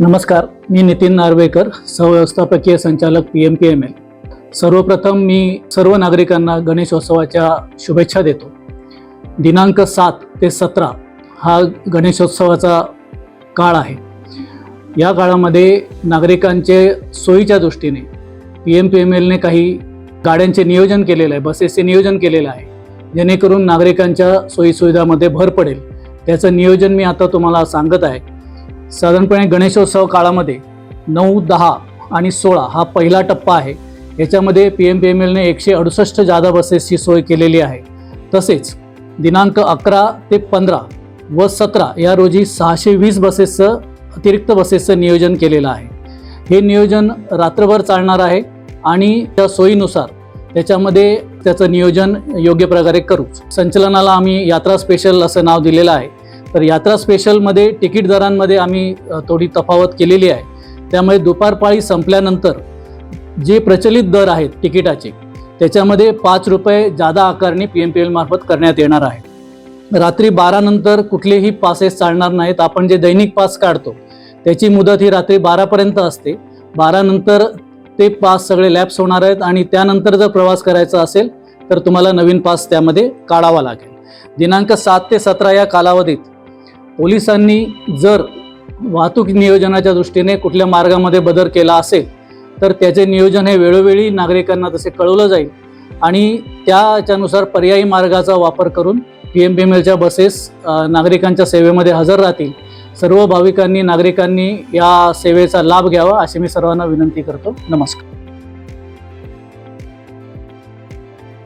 नमस्कार मी नितीन नार्वेकर सहव्यवस्थापकीय संचालक P M P M L. सर्वप्रथम मी सर्व नागरिकांना गणेशोत्सवाच्या शुभेच्छा देतो. दिनांक सात ते सतरा हा गणेशोत्सवाचा काळ आहे. या काळामध्ये नागरिकांचे सोयीच्या दृष्टीने पी एम पी एम एलने काही गाड्यांचे नियोजन केलेलं आहे बसेसचे नियोजन केलेलं आहे. जेणेकरून नागरिकांच्या सोयीसुविधामध्ये भर पडेल. त्याचं नियोजन मी आता तुम्हाला सांगत आहे. साधारणपणे गणेशोत्सव काळामध्ये नऊ दहा आणि सोळा हा पहिला टप्पा आहे. याच्यामध्ये पी एम पी एम एलने एकशे अडुसष्ट जादा बसेसची सोय केलेली आहे. तसेच दिनांक अकरा ते पंधरा व सतरा या रोजी सहाशे वीस बसेसचं अतिरिक्त बसेसचं नियोजन केलेलं आहे. हे नियोजन रात्रभर चालणार आहे आणि त्या सोयीनुसार त्याच्यामध्ये त्याचं नियोजन योग्य प्रकारे करू संचलनाला आम्ही यात्रा स्पेशल असं नाव दिलेलं आहे. तर यात्रा स्पेशलमध्ये तिकीट दरांमध्ये आम्ही थोडी तफावत केलेली आहे. त्यामुळे दुपारपाळी संपल्यानंतर जे प्रचलित दर आहेत तिकिटाचे त्याच्यामध्ये पाच रुपये जादा आकारणी पी एम पी एलमार्फत करण्यात येणार आहे. रात्री बारानंतर कुठलेही पासेस चालणार नाहीत. आपण जे दैनिक पास काढतो त्याची मुदत ही रात्री बारापर्यंत असते. बारानंतर ते पास सगळे लॅप्स होणार आहेत आणि त्यानंतर जर प्रवास करायचा असेल तर तुम्हाला नवीन पास त्यामध्ये काढावा लागेल. दिनांक सात ते सतरा या कालावधीत पोलिसांनी जर वाहतूक नियोजनाच्या दृष्टीने कुठल्या मार्गामध्ये बदल केला असेल तर त्याचे नियोजन हे वेळोवेळी नागरिकांना तसे कळवलं जाईल आणि त्याच्यानुसार पर्यायी मार्गाचा वापर करून पी एम पी एम एलच्या बसेस नागरिकांच्या सेवेमध्ये हजर राहतील. सर्व भाविकांनी नागरिकांनी या सेवेचा लाभ घ्यावा अशी मी सर्वांना विनंती करतो. नमस्कार.